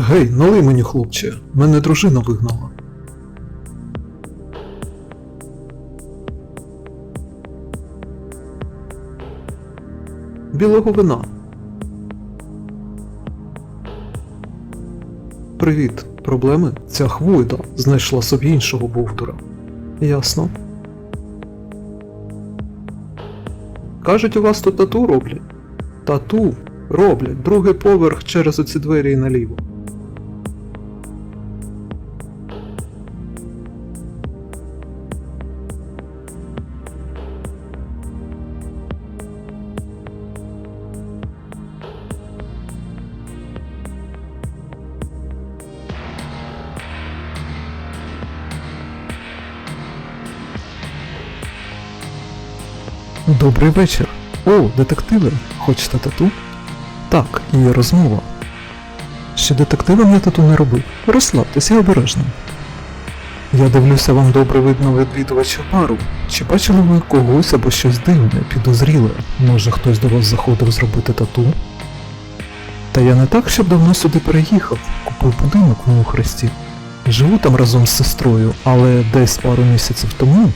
Гей, налий мені, хлопче, мене дружина вигнала. Білого вина. Привіт. Проблеми? Ця хвойда знайшла собі іншого бовдура. Ясно. Кажуть, у вас тут тату роблять? Тату роблять. Другий поверх через оці двері і наліво. Добрий вечір. О, детективи. Хочете тату? Так, і розмова. Ще детективом я тату не робив. Розслабтеся я обережно. Я дивлюся, вам добре видно відвідувача бару. Чи бачили ви когось або щось дивне, підозріле? Може хтось до вас заходив зробити тату? Та я не так, щоб давно сюди переїхав, купив будинок в Мухресті. Живу там разом з сестрою, але десь пару місяців тому